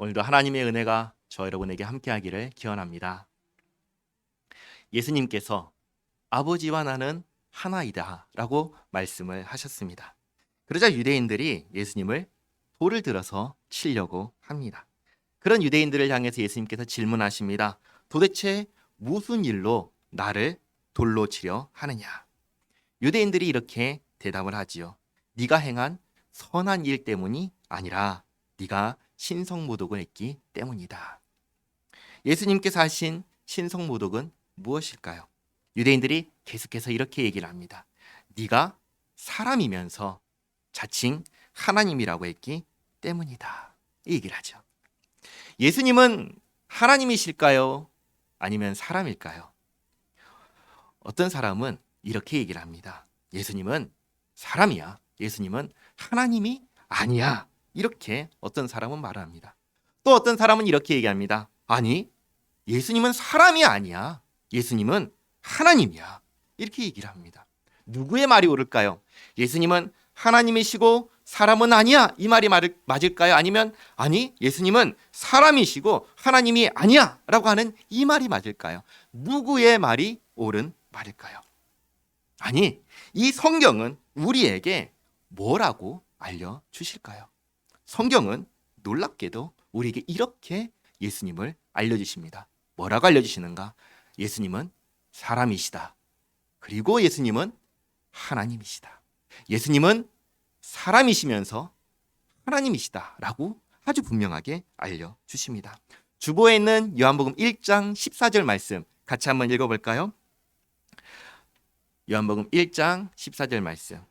오늘도 하나님의 은혜가 저 여러분에게 함께하기를 기원합니다. 예수님께서 아버지와 나는 하나이다라고 말씀을 하셨습니다. 그러자 유대인들이 예수님을 돌을 들어서 치려고 합니다. 그런 유대인들을 향해서 예수님께서 질문하십니다. 도대체 무슨 일로 나를 돌로 치려 하느냐? 유대인들이 이렇게 대답을 하지요. 네가 행한 선한 일 때문이 아니라 네가 신성모독을 했기 때문이다. 예수님께서 하신 신성모독은 무엇일까요? 유대인들이 계속해서 이렇게 얘기를 합니다. 네가 사람이면서 자칭 하나님이라고 했기 때문이다. 이 얘기를 하죠. 예수님은 하나님이실까요? 아니면 사람일까요? 어떤 사람은 이렇게 얘기를 합니다. 예수님은 사람이야. 예수님은 하나님이 아니야. 이렇게 어떤 사람은 말을 합니다. 또 어떤 사람은 이렇게 얘기합니다. 아니, 예수님은 사람이 아니야. 예수님은 하나님이야. 이렇게 얘기를 합니다. 누구의 말이 옳을까요? 예수님은 하나님이시고 사람은 아니야. 이 말이 맞을까요? 아니면 아니, 예수님은 사람이시고 하나님이 아니야. 라고 하는 이 말이 맞을까요? 누구의 말이 옳은 말일까요? 아니, 이 성경은 우리에게 뭐라고 알려 주실까요? 성경은 놀랍게도 우리에게 이렇게 예수님을 알려주십니다. 뭐라고 알려주시는가? 예수님은 사람이시다. 그리고 예수님은 하나님이시다. 예수님은 사람이시면서 하나님이시다 라고 아주 분명하게 알려주십니다. 주보에 있는 요한복음 1장 14절 말씀 같이 한번 읽어볼까요? 요한복음 1장 14절 말씀.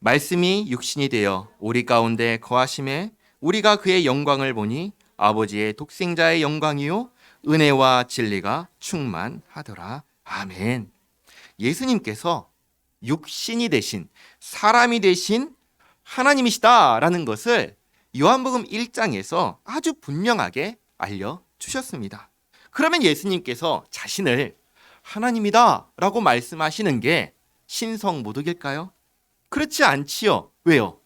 말씀이 육신이 되어 우리 가운데 거하심에 우리가 그의 영광을 보니 아버지의 독생자의 영광이요 은혜와 진리가 충만하더라. 아멘. 예수님께서 육신이 되신 사람이 되신 하나님이시다라는 것을 요한복음 1장에서 아주 분명하게 알려 주셨습니다. 그러면 예수님께서 자신을 하나님이다라고 말씀하시는 게 신성 모독일까요? 그렇지 않지요. 왜요?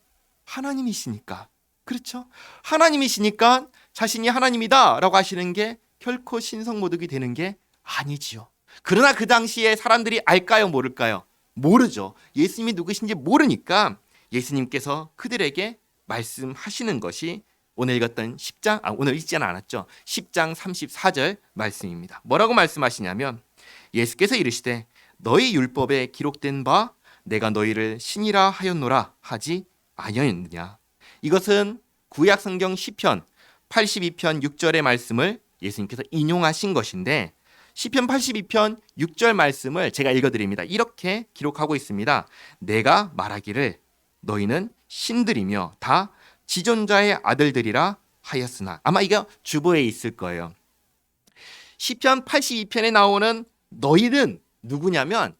하나님이시니까. 그렇죠? 하나님이시니까 자신이 하나님이다라고 하시는 게 결코 신성 모독이 되는 게 아니지요. 그러나 그 당시에 사람들이 알까요, 모를까요? 모르죠. 예수님이 누구신지 모르니까 예수님께서 그들에게 말씀하시는 것이 오늘 읽었던 10장, 아, 오늘 읽지는 않았죠. 10장 34절 말씀입니다. 뭐라고 말씀하시냐면 예수께서 이르시되 너희 율법에 기록된 바 내가 너희를 신이라 하였노라 하지 아니었느냐. 이것은 구약 성경 시편 82편 6절의 말씀을 예수님께서 인용하신 것인데 시편 82편 6절 말씀을 제가 읽어 드립니다. 이렇게 기록하고 있습니다. 내가 말하기를 너희는 신들이며 다 지존자의 아들들이라 하였으나 아마 이거 주보에 있을 거예요. 시편 82편에 나오는 너희는 누구냐면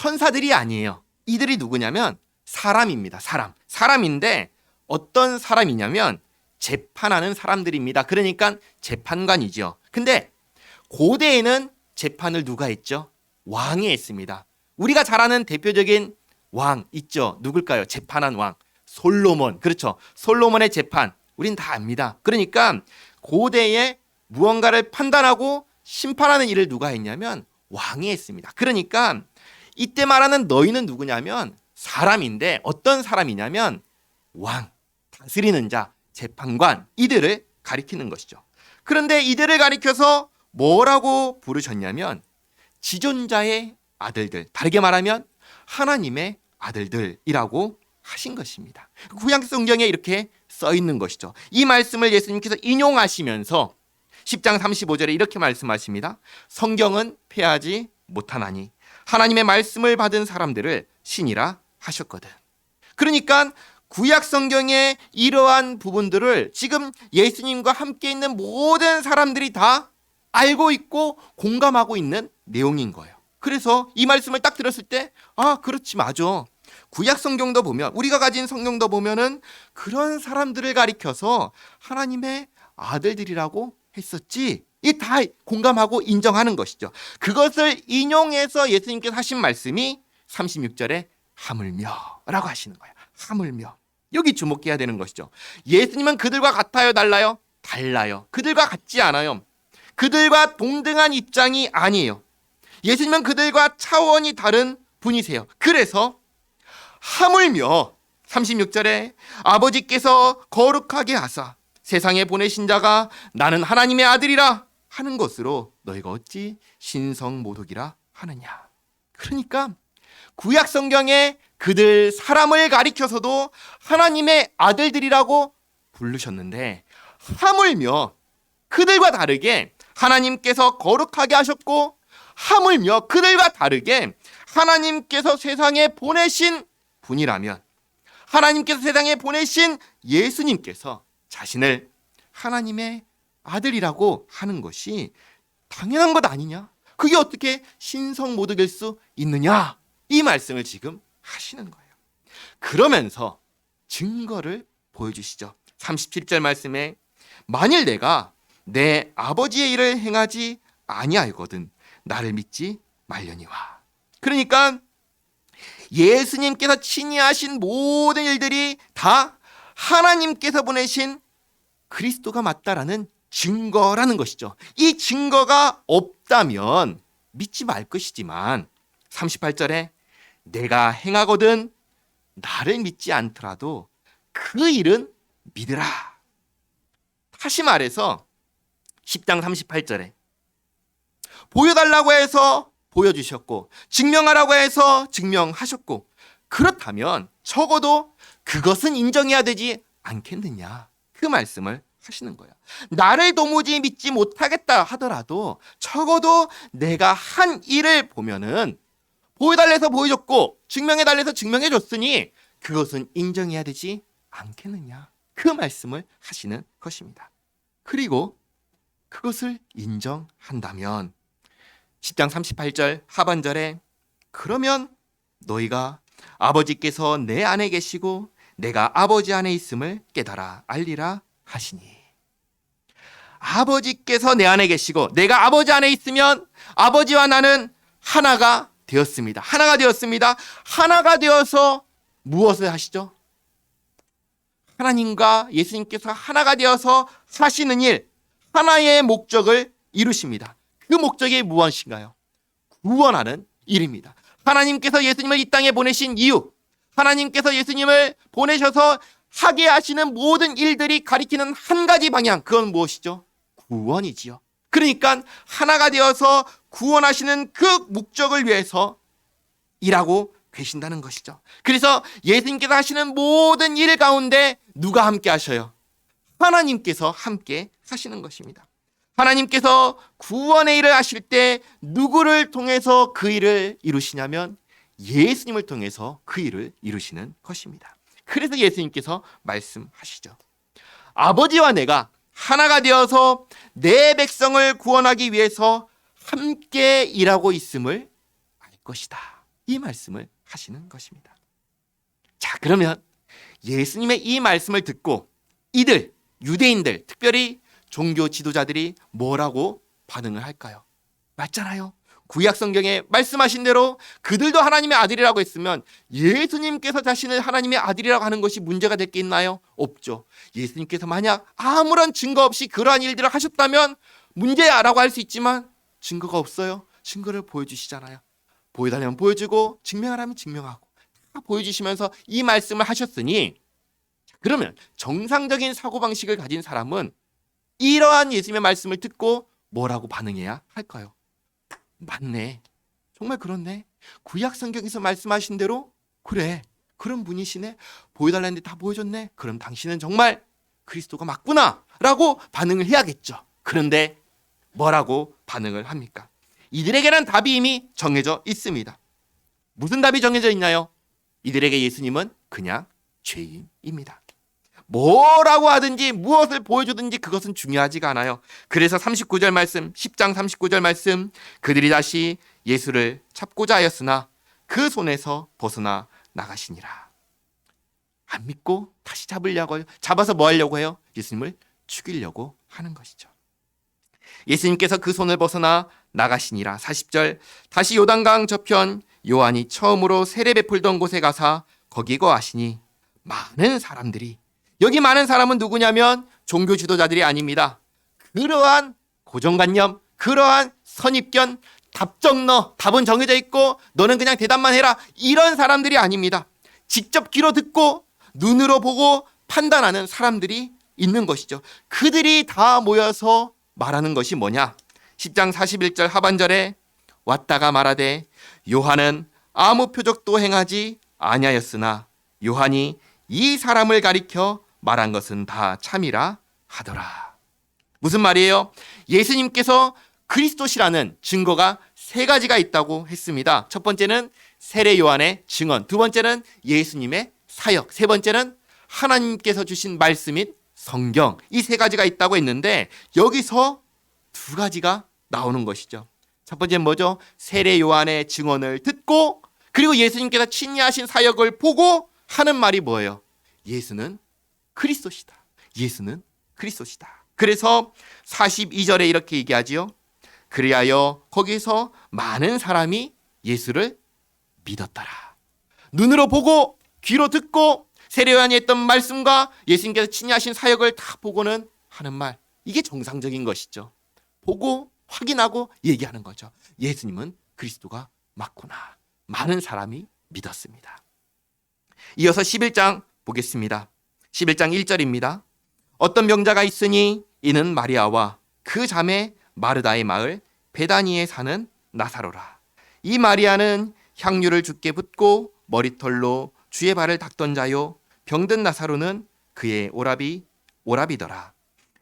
천사들이 아니에요. 이들이 누구냐면 사람입니다. 사람. 사람인데 어떤 사람이냐면 재판하는 사람들입니다. 그러니까 재판관이죠. 근데 고대에는 재판을 누가 했죠? 왕이 했습니다. 우리가 잘 아는 대표적인 왕 있죠. 누굴까요? 재판한 왕. 솔로몬. 그렇죠. 솔로몬의 재판. 우린 다 압니다. 그러니까 고대에 무언가를 판단하고 심판하는 일을 누가 했냐면 왕이 했습니다. 그러니까 이때 말하는 너희는 누구냐면 사람인데 어떤 사람이냐면 왕, 다스리는 자, 재판관 이들을 가리키는 것이죠. 그런데 이들을 가리켜서 뭐라고 부르셨냐면 지존자의 아들들, 다르게 말하면 하나님의 아들들이라고 하신 것입니다. 구약 성경에 이렇게 써 있는 것이죠. 이 말씀을 예수님께서 인용하시면서 10장 35절에 이렇게 말씀하십니다. 성경은 패하지 못하나니 하나님의 말씀을 받은 사람들을 신이라 하셨거든. 그러니까 구약 성경의 이러한 부분들을 지금 예수님과 함께 있는 모든 사람들이 다 알고 있고 공감하고 있는 내용인 거예요. 그래서 이 말씀을 딱 들었을 때, 아, 그렇지, 맞아. 구약 성경도 보면, 우리가 가진 성경도 보면은 그런 사람들을 가리켜서 하나님의 아들들이라고 했었지. 이 다 공감하고 인정하는 것이죠. 그것을 인용해서 예수님께서 하신 말씀이 36절에 하물며 라고 하시는 거예요. 하물며. 여기 주목해야 되는 것이죠. 예수님은 그들과 같아요, 달라요? 달라요. 그들과 같지 않아요. 그들과 동등한 입장이 아니에요. 예수님은 그들과 차원이 다른 분이세요. 그래서 하물며 36절에 아버지께서 거룩하게 하사 세상에 보내신 자가 나는 하나님의 아들이라 하는 것으로 너희가 어찌 신성 모독이라 하느냐. 그러니까 구약 성경에 그들 사람을 가리켜서도 하나님의 아들들이라고 부르셨는데 하물며 그들과 다르게 하나님께서 거룩하게 하셨고 하물며 그들과 다르게 하나님께서 세상에 보내신 분이라면 하나님께서 세상에 보내신 예수님께서 자신을 하나님의 아들이라고 하는 것이 당연한 것 아니냐? 그게 어떻게 신성 모독일 수 있느냐? 이 말씀을 지금 하시는 거예요. 그러면서 증거를 보여주시죠. 37절 말씀에 만일 내가 내 아버지의 일을 행하지 아니하거든 나를 믿지 말려니와. 그러니까 예수님께서 친히 하신 모든 일들이 다 하나님께서 보내신 그리스도가 맞다라는 증거라는 것이죠. 이 증거가 없다면 믿지 말 것이지만 38절에 내가 행하거든 나를 믿지 않더라도 그 일은 믿으라. 다시 말해서 10장 38절에 보여달라고 해서 보여주셨고 증명하라고 해서 증명하셨고 그렇다면 적어도 그것은 인정해야 되지 않겠느냐 그 말씀을 하시는 거예요. 나를 도무지 믿지 못하겠다 하더라도 적어도 내가 한 일을 보면은 보여달래서 보여줬고 증명해달래서 증명해줬으니 그것은 인정해야 되지 않겠느냐 그 말씀을 하시는 것입니다. 그리고 그것을 인정한다면 10장 38절 하반절에 그러면 너희가 아버지께서 내 안에 계시고 내가 아버지 안에 있음을 깨달아 알리라 하시니 아버지께서 내 안에 계시고 내가 아버지 안에 있으면 아버지와 나는 하나가 되었습니다. 하나가 되었습니다. 하나가 되어서 무엇을 하시죠? 하나님과 예수님께서 하나가 되어서 하시는 일, 하나의 목적을 이루십니다. 그 목적이 무엇인가요? 구원하는 일입니다. 하나님께서 예수님을 이 땅에 보내신 이유, 하나님께서 예수님을 보내셔서 하게 하시는 모든 일들이 가리키는 한 가지 방향, 그건 무엇이죠? 구원이지요. 그러니까 하나가 되어서 구원하시는 그 목적을 위해서 일하고 계신다는 것이죠. 그래서 예수님께서 하시는 모든 일 가운데 누가 함께 하셔요? 하나님께서 함께 하시는 것입니다. 하나님께서 구원의 일을 하실 때 누구를 통해서 그 일을 이루시냐면 예수님을 통해서 그 일을 이루시는 것입니다. 그래서 예수님께서 말씀하시죠. 아버지와 내가 하나가 되어서 내 백성을 구원하기 위해서 함께 일하고 있음을 알 것이다. 이 말씀을 하시는 것입니다. 자, 그러면 예수님의 이 말씀을 듣고 이들, 유대인들, 특별히 종교 지도자들이 뭐라고 반응을 할까요? 맞잖아요. 구약 성경에 말씀하신 대로 그들도 하나님의 아들이라고 했으면 예수님께서 자신을 하나님의 아들이라고 하는 것이 문제가 될 게 있나요? 없죠. 예수님께서 만약 아무런 증거 없이 그러한 일들을 하셨다면 문제야라고 할 수 있지만 증거가 없어요. 증거를 보여주시잖아요. 보여달라면 보여주고 증명하라면 증명하고 다 보여주시면서 이 말씀을 하셨으니 그러면 정상적인 사고방식을 가진 사람은 이러한 예수님의 말씀을 듣고 뭐라고 반응해야 할까요? 맞네. 정말 그렇네. 구약 성경에서 말씀하신 대로 그래. 그런 분이시네. 보여달라는데 다 보여줬네. 그럼 당신은 정말 그리스도가 맞구나. 라고 반응을 해야겠죠. 그런데 뭐라고 반응을 합니까? 이들에게는 답이 이미 정해져 있습니다. 무슨 답이 정해져 있나요? 이들에게 예수님은 그냥 죄인입니다. 뭐라고 하든지 무엇을 보여주든지 그것은 중요하지가 않아요. 그래서 39절 말씀, 10장 39절 말씀, 그들이 다시 예수를 잡고자 하였으나 그 손에서 벗어나 나가시니라. 안 믿고 다시 잡으려고. 잡아서 뭐 하려고 해요? 예수님을 죽이려고 하는 것이죠. 예수님께서 그 손을 벗어나 나가시니라. 40절 다시 요단강 저편 요한이 처음으로 세례 베풀던 곳에 가사 거기 거하시니 많은 사람들이 여기 많은 사람은 누구냐면 종교 지도자들이 아닙니다. 그러한 고정관념, 그러한 선입견, 답정너, 답은 정해져 있고 너는 그냥 대답만 해라. 이런 사람들이 아닙니다. 직접 귀로 듣고 눈으로 보고 판단하는 사람들이 있는 것이죠. 그들이 다 모여서 말하는 것이 뭐냐? 10장 41절 하반절에 왔다가 말하되 요한은 아무 표적도 행하지 아니하였으나 요한이 이 사람을 가리켜 말한 것은 다 참이라 하더라. 무슨 말이에요? 예수님께서 그리스도시라는 증거가 세 가지가 있다고 했습니다. 첫 번째는 세례 요한의 증언, 두 번째는 예수님의 사역, 세 번째는 하나님께서 주신 말씀 인 성경 이 세 가지가 있다고 했는데 여기서 두 가지가 나오는 것이죠. 첫 번째는 뭐죠? 세례 요한의 증언을 듣고 그리고 예수님께서 친히 하신 사역을 보고 하는 말이 뭐예요? 예수는 그리스도시다. 예수는 그리스도시다. 그래서 42절에 이렇게 얘기하지요. 그리하여 거기서 많은 사람이 예수를 믿었더라. 눈으로 보고 귀로 듣고 세례요한이 했던 말씀과 예수님께서 친히 하신 사역을 다 보고는 하는 말. 이게 정상적인 것이죠. 보고 확인하고 얘기하는 거죠. 예수님은 그리스도가 맞구나. 많은 사람이 믿었습니다. 이어서 11장 보겠습니다. 11장 1절입니다. 어떤 병자가 있으니 이는 마리아와 그 자매 마르다의 마을 베다니에 사는 나사로라. 이 마리아는 향유를 주께 붓고 머리털로 주의 발을 닦던 자요. 병든 나사로는 그의 오라비 오라비더라.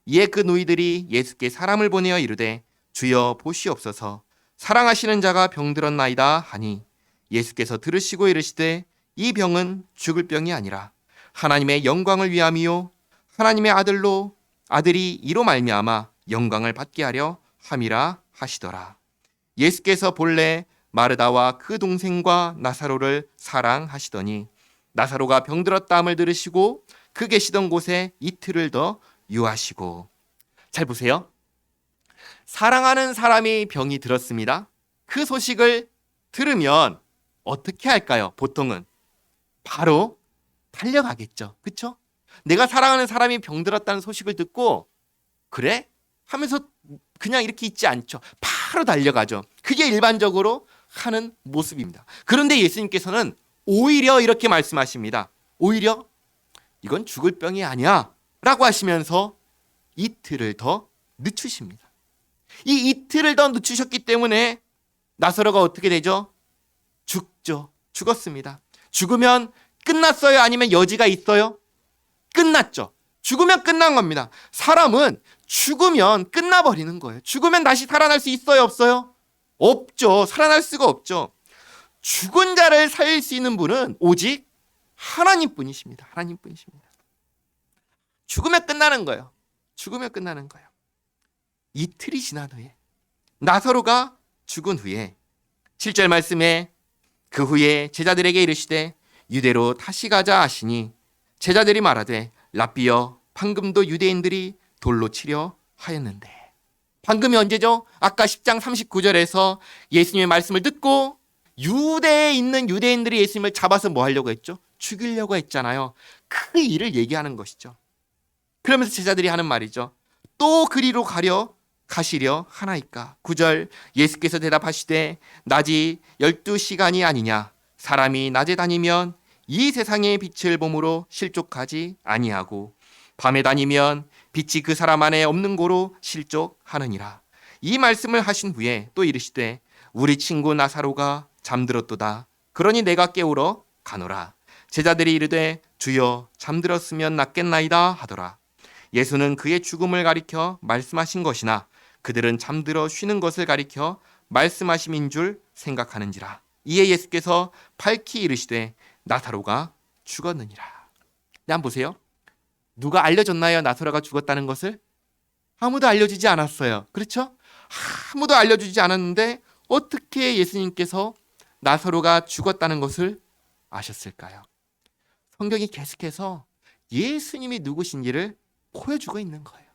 이에 그 누이들이 예수께 사람을 보내어 이르되 주여 보시옵소서 사랑하시는 자가 병들었나이다 하니 예수께서 들으시고 이르시되 이 병은 죽을 병이 아니라 하나님의 영광을 위함이요 하나님의 아들로 아들이 이로 말미암아 영광을 받게 하려 함이라 하시더라. 예수께서 본래 마르다와 그 동생과 나사로를 사랑하시더니 나사로가 병들었다함을 들으시고 그 계시던 곳에 이틀을 더 유하시고 잘 보세요. 사랑하는 사람이 병이 들었습니다. 그 소식을 들으면 어떻게 할까요? 보통은 바로 달려가겠죠. 그렇죠? 내가 사랑하는 사람이 병들었다는 소식을 듣고 그래? 하면서 그냥 이렇게 있지 않죠. 바로 달려가죠. 그게 일반적으로 하는 모습입니다. 그런데 예수님께서는 오히려 이렇게 말씀하십니다. 오히려 이건 죽을 병이 아니야. 라고 하시면서 이틀을 더 늦추십니다. 이 이틀을 더 늦추셨기 때문에 나사로가 어떻게 되죠? 죽죠. 죽었습니다. 죽으면 끝났어요? 아니면 여지가 있어요? 끝났죠. 죽으면 끝난 겁니다. 사람은 죽으면 끝나버리는 거예요. 죽으면 다시 살아날 수 있어요? 없어요? 없죠. 살아날 수가 없죠. 죽은 자를 살릴 수 있는 분은 오직 하나님 뿐이십니다. 하나님 뿐이십니다. 죽으면 끝나는 거예요. 죽으면 끝나는 거예요. 이틀이 지난 후에 나사로가 죽은 후에 7절 말씀에 그 후에 제자들에게 이르시되 유대로 다시 가자 하시니 제자들이 말하되 라비여 방금도 유대인들이 돌로 치려 하였는데 방금이 언제죠? 아까 10장 39절에서 예수님의 말씀을 듣고 유대에 있는 유대인들이 예수님을 잡아서 뭐 하려고 했죠? 죽이려고 했잖아요. 그 일을 얘기하는 것이죠. 그러면서 제자들이 하는 말이죠. 또 그리로 가려 가시려 하나이까. 9절 예수께서 대답하시되 낮이 12시간이 아니냐. 사람이 낮에 다니면 이 세상의 빛을 봄으로 실족하지 아니하고 밤에 다니면 빛이 그 사람 안에 없는 고로 실족하느니라. 이 말씀을 하신 후에 또 이르시되 우리 친구 나사로가 잠들었도다. 그러니 내가 깨우러 가노라. 제자들이 이르되 주여 잠들었으면 낫겠나이다 하더라. 예수는 그의 죽음을 가리켜 말씀하신 것이나 그들은 잠들어 쉬는 것을 가리켜 말씀하심인 줄 생각하는지라. 이에 예수께서 밝히 이르시되 나사로가 죽었느니라. 네, 한번 보세요. 누가 알려줬나요? 나사로가 죽었다는 것을? 아무도 알려주지 않았어요. 그렇죠? 아무도 알려주지 않았는데 어떻게 예수님께서 나사로가 죽었다는 것을 아셨을까요? 성경이 계속해서 예수님이 누구신지를 보여주고 있는 거예요.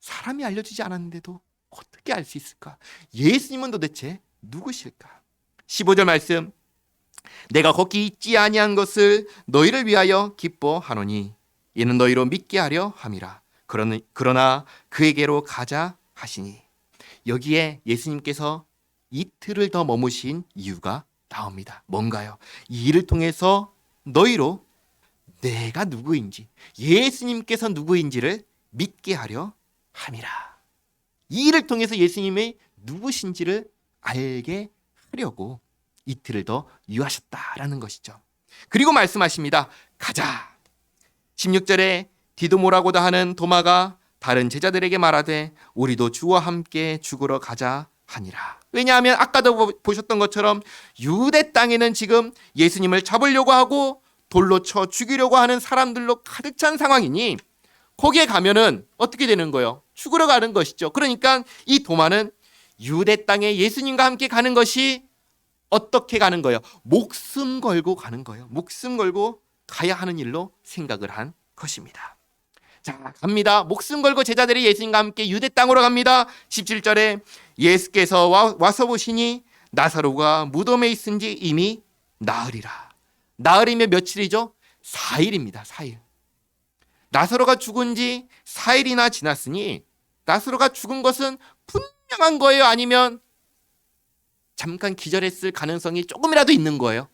사람이 알려주지 않았는데도 어떻게 알 수 있을까? 예수님은 도대체 누구실까? 15절 말씀. 내가 거기 있지 아니한 것을 너희를 위하여 기뻐하노니 이는 너희로 믿게 하려 함이라. 그러는, 그러나 그에게로 가자 하시니 여기에 예수님께서 이틀을 더 머무신 이유가 나옵니다. 뭔가요? 이 일을 통해서 너희로 내가 누구인지 예수님께서 누구인지를 믿게 하려 함이라. 이 일을 통해서 예수님의 누구신지를 알게 하려고 이틀을 더 유하셨다라는 것이죠. 그리고 말씀하십니다. 가자. 16절에 디도모라고도 하는 도마가 다른 제자들에게 말하되 우리도 주와 함께 죽으러 가자 하니라. 왜냐하면 아까도 보- 보셨던 것처럼 유대 땅에는 지금 예수님을 잡으려고 하고 돌로 쳐 죽이려고 하는 사람들로 가득 찬 상황이니 거기에 가면은 어떻게 되는 거예요? 죽으러 가는 것이죠. 그러니까 이 도마는 유대 땅에 예수님과 함께 가는 것이 어떻게 가는 거예요? 목숨 걸고 가는 거예요. 목숨 걸고 가야 하는 일로 생각을 한 것입니다. 자, 갑니다. 목숨 걸고 제자들이 예수님과 함께 유대 땅으로 갑니다. 17절에 예수께서 와, 와서 보시니 나사로가 무덤에 있은 지 이미 나흘이라. 나흘이면 며칠이죠? 4일입니다. 4일. 나사로가 죽은 지 4일이나 지났으니 나사로가 죽은 것은 분명한 거예요? 아니면 잠깐 기절했을 가능성이 조금이라도 있는 거예요?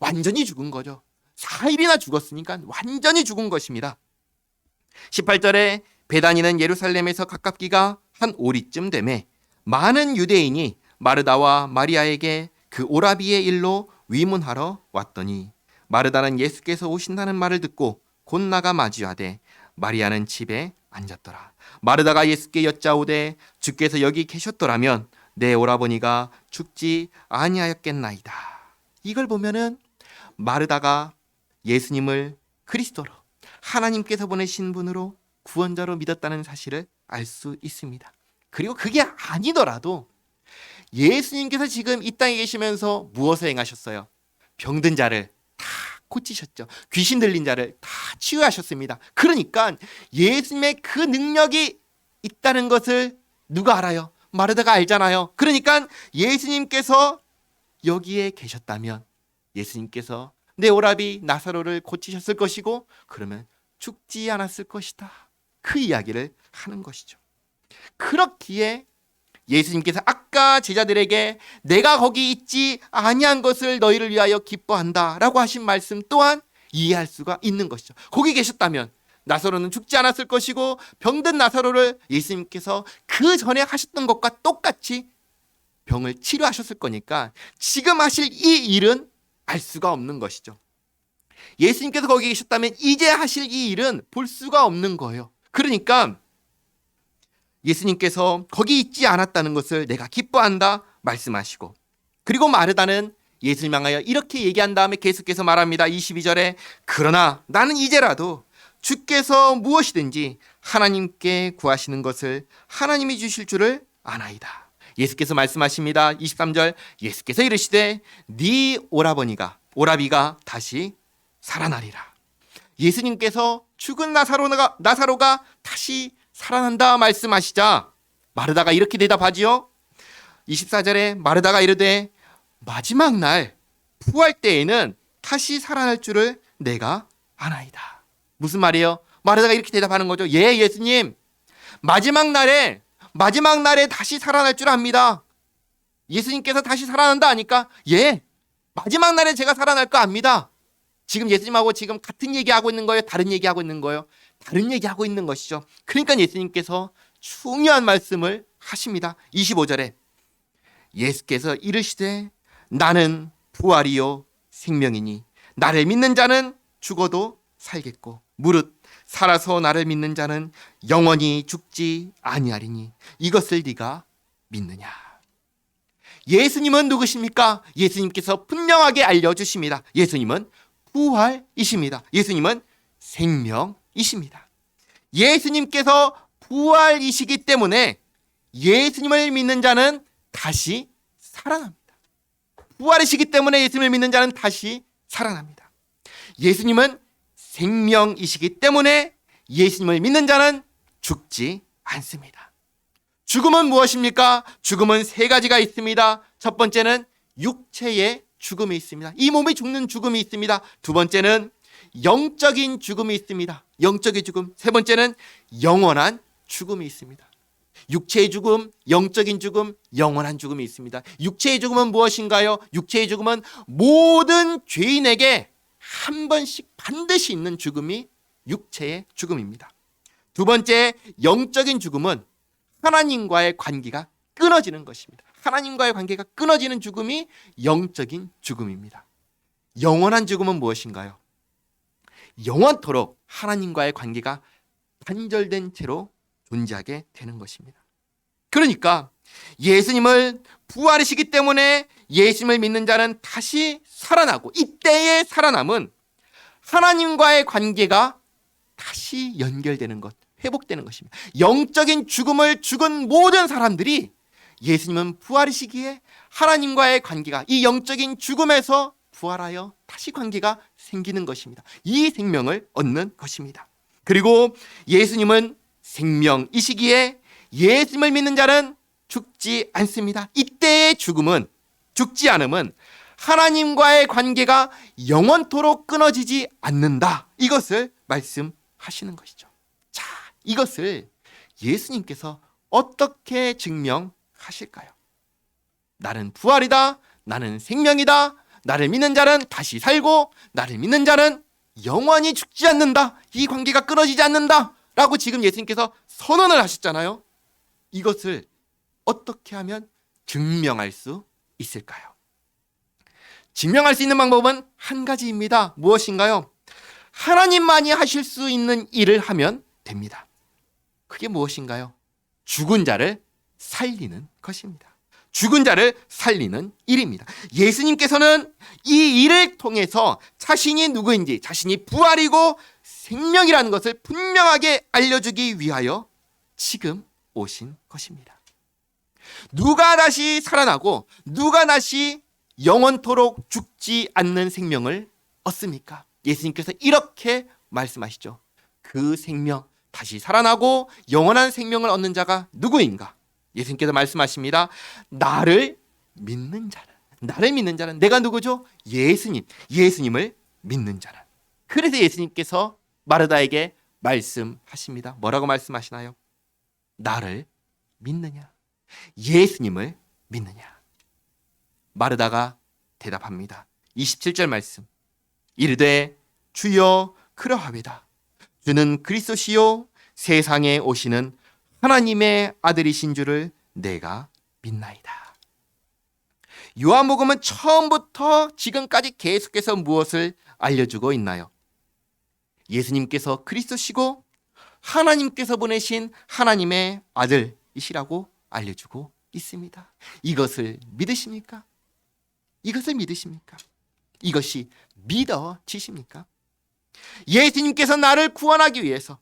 완전히 죽은 거죠. 4일이나 죽었으니까 완전히 죽은 것입니다. 18절에 베다니는 예루살렘에서 가깝기가 한 오리쯤 되매 많은 유대인이 마르다와 마리아에게 그 오라비의 일로 위문하러 왔더니 마르다는 예수께서 오신다는 말을 듣고 곧 나가 맞이하되 마리아는 집에 앉았더라. 마르다가 예수께 여짜오되 주께서 여기 계셨더라면 내 오라버니가 죽지 아니하였겠나이다. 이걸 보면은 마르다가 예수님을 그리스도로 하나님께서 보내신 분으로 구원자로 믿었다는 사실을 알 수 있습니다. 그리고 그게 아니더라도 예수님께서 지금 이 땅에 계시면서 무엇을 행하셨어요? 병든 자를 다 고치셨죠. 귀신 들린 자를 다 치유하셨습니다. 그러니까 예수님의 그 능력이 있다는 것을 누가 알아요? 마르다가 알잖아요. 그러니까 예수님께서 여기에 계셨다면 예수님께서 내 오라비 나사로를 고치셨을 것이고 그러면 죽지 않았을 것이다. 그 이야기를 하는 것이죠. 그렇기에 예수님께서 아까 제자들에게 내가 거기 있지 아니한 것을 너희를 위하여 기뻐한다라고 하신 말씀 또한 이해할 수가 있는 것이죠. 거기 계셨다면 나사로는 죽지 않았을 것이고 병든 나사로를 예수님께서 그 전에 하셨던 것과 똑같이 병을 치료하셨을 거니까 지금 하실 이 일은 알 수가 없는 것이죠. 예수님께서 거기 계셨다면 이제 하실 이 일은 볼 수가 없는 거예요. 그러니까 예수님께서 거기 있지 않았다는 것을 내가 기뻐한다 말씀하시고 그리고 마르다는 예수님 향하여 이렇게 얘기한 다음에 계속해서 말합니다. 22절에 그러나 나는 이제라도 주께서 무엇이든지 하나님께 구하시는 것을 하나님이 주실 줄을 아나이다. 예수께서 말씀하십니다. 23절 예수께서 이르시되 네 오라버니가 오라비가 다시 살아나리라. 예수님께서 죽은 나사로가 나사로가 다시 살아난다 말씀하시자 마르다가 이렇게 대답하지요. 24절에 마르다가 이르되 마지막 날 부활 때에는 다시 살아날 줄을 내가 아나이다. 무슨 말이에요? 마르다가 이렇게 대답하는 거죠. 예, 예수님. 마지막 날에 마지막 날에 다시 살아날 줄 압니다. 예수님께서 다시 살아난다 하니까 예. 마지막 날에 제가 살아날 거 압니다. 지금 예수님하고 지금 같은 얘기하고 있는 거예요? 다른 얘기하고 있는 거예요? 다른 얘기하고 있는 것이죠. 그러니까 예수님께서 중요한 말씀을 하십니다. 25절에 예수께서 이르시되 나는 부활이요 생명이니 나를 믿는 자는 죽어도 살겠고 무릇 살아서 나를 믿는 자는 영원히 죽지 아니하리니 이것을 네가 믿느냐 예수님은 누구십니까? 예수님께서 분명하게 알려주십니다. 예수님은 부활이십니다. 예수님은 생명이십니다. 예수님께서 부활이시기 때문에 예수님을 믿는 자는 다시 살아납니다. 부활이시기 때문에 예수님을 믿는 자는 다시 살아납니다. 예수님은 생명이시기 때문에 예수님을 믿는 자는 죽지 않습니다. 죽음은 무엇입니까? 죽음은 세 가지가 있습니다. 첫 번째는 육체의 죽음이 있습니다. 이 몸이 죽는 죽음이 있습니다. 두 번째는 영적인 죽음이 있습니다. 영적인 죽음. 세 번째는 영원한 죽음이 있습니다. 육체의 죽음, 영적인 죽음, 영원한 죽음이 있습니다. 육체의 죽음은 무엇인가요? 육체의 죽음은 모든 죄인에게 한 번씩 반드시 있는 죽음이 육체의 죽음입니다. 두 번째, 영적인 죽음은 하나님과의 관계가 끊어지는 것입니다. 하나님과의 관계가 끊어지는 죽음이 영적인 죽음입니다. 영원한 죽음은 무엇인가요? 영원토록 하나님과의 관계가 단절된 채로 존재하게 되는 것입니다. 그러니까 예수님을 부활이시기 때문에 예수님을 믿는 자는 다시 살아나고 이때의 살아남은 하나님과의 관계가 다시 연결되는 것, 회복되는 것입니다. 영적인 죽음을 죽은 모든 사람들이 예수님은 부활이시기에 하나님과의 관계가 이 영적인 죽음에서 부활하여 다시 관계가 생기는 것입니다. 이 생명을 얻는 것입니다. 그리고 예수님은 생명이시기에 예수님을 믿는 자는 죽지 않습니다. 이때의 죽음은 죽지 않음은 하나님과의 관계가 영원토록 끊어지지 않는다. 이것을 말씀하시는 것이죠. 자, 이것을 예수님께서 어떻게 증명하실까요? 나는 부활이다. 나는 생명이다. 나를 믿는 자는 다시 살고 나를 믿는 자는 영원히 죽지 않는다. 이 관계가 끊어지지 않는다. 라고 지금 예수님께서 선언을 하셨잖아요. 이것을 어떻게 하면 증명할 수 있을까요? 증명할 수 있는 방법은 한 가지입니다. 무엇인가요? 하나님만이 하실 수 있는 일을 하면 됩니다. 그게 무엇인가요? 죽은 자를 살리는 것입니다. 죽은 자를 살리는 일입니다. 예수님께서는 이 일을 통해서 자신이 누구인지, 자신이 부활이고 생명이라는 것을 분명하게 알려주기 위하여 지금 오신 것입니다. 누가 다시 살아나고 누가 다시 영원토록 죽지 않는 생명을 얻습니까? 예수님께서 이렇게 말씀하시죠. 그 생명, 다시 살아나고 영원한 생명을 얻는 자가 누구인가? 예수님께서 말씀하십니다. 나를 믿는 자는, 나를 믿는 자는 내가 누구죠? 예수님, 예수님을 믿는 자는. 그래서 예수님께서 마르다에게 말씀하십니다. 뭐라고 말씀하시나요? 나를 믿느냐? 예수님을 믿느냐? 마르다가 대답합니다. 27절 말씀. 이르되 주여 그러하외다. 주는 그리스도시요 세상에 오시는 하나님의 아들이신 줄을 내가 믿나이다. 요한복음은 처음부터 지금까지 계속해서 무엇을 알려주고 있나요? 예수님께서 그리스도시고 하나님께서 보내신 하나님의 아들이시라고 알려주고 있습니다. 이것을 믿으십니까? 이것을 믿으십니까? 이것이 믿어지십니까? 예수님께서 나를 구원하기 위해서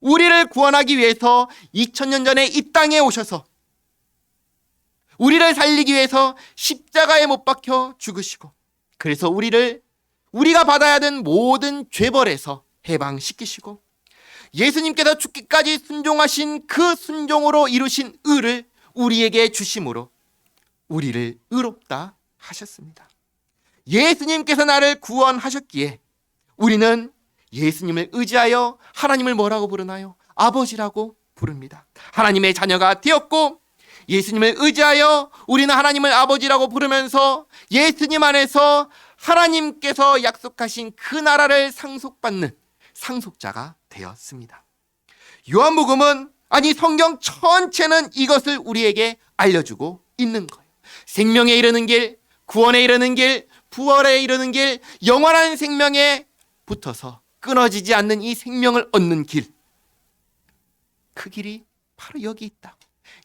우리를 구원하기 위해서 2000년 전에 이 땅에 오셔서 우리를 살리기 위해서 십자가에 못 박혀 죽으시고 그래서 우리를 우리가 받아야 하는 모든 죄벌에서 해방시키시고 예수님께서 죽기까지 순종하신 그 순종으로 이루신 의를 우리에게 주심으로 우리를 의롭다 하셨습니다. 예수님께서 나를 구원하셨기에 우리는 예수님을 의지하여 하나님을 뭐라고 부르나요? 아버지라고 부릅니다. 하나님의 자녀가 되었고 예수님을 의지하여 우리는 하나님을 아버지라고 부르면서 예수님 안에서 하나님께서 약속하신 그 나라를 상속받는 상속자가 되었습니다. 요한복음은 아니 성경 전체는 이것을 우리에게 알려주고 있는 거예요. 생명에 이르는 길, 구원에 이르는 길, 부활에 이르는 길, 영원한 생명에 붙어서 끊어지지 않는 이 생명을 얻는 길. 그 길이 바로 여기 있다고.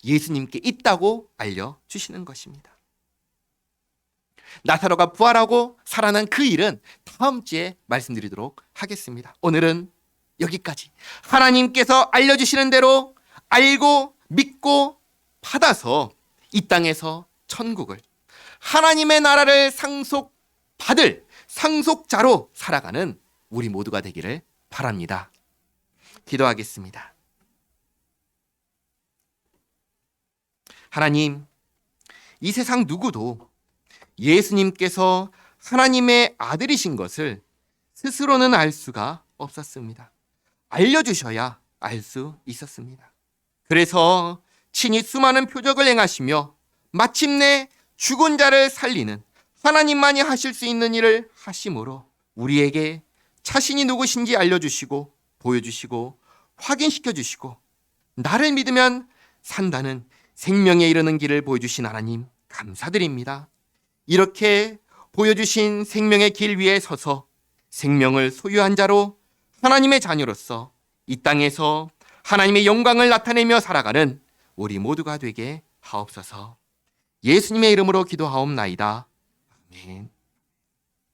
예수님께 있다고 알려주시는 것입니다. 나사로가 부활하고 살아난 그 일은 다음 주에 말씀드리도록 하겠습니다. 오늘은 여기까지. 하나님께서 알려주시는 대로 알고 믿고 받아서 이 땅에서 천국을 하나님의 나라를 상속받을 상속자로 살아가는 우리 모두가 되기를 바랍니다. 기도하겠습니다. 하나님, 이 세상 누구도 예수님께서 하나님의 아들이신 것을 스스로는 알 수가 없었습니다. 알려주셔야 알 수 있었습니다. 그래서 친히 수많은 표적을 행하시며 마침내 죽은 자를 살리는 하나님만이 하실 수 있는 일을 하심으로 우리에게 자신이 누구신지 알려주시고 보여주시고 확인시켜 주시고 나를 믿으면 산다는 생명에 이르는 길을 보여주신 하나님 감사드립니다. 이렇게 보여주신 생명의 길 위에 서서 생명을 소유한 자로 하나님의 자녀로서 이 땅에서 하나님의 영광을 나타내며 살아가는 우리 모두가 되게 하옵소서. 예수님의 이름으로 기도하옵나이다. 아멘.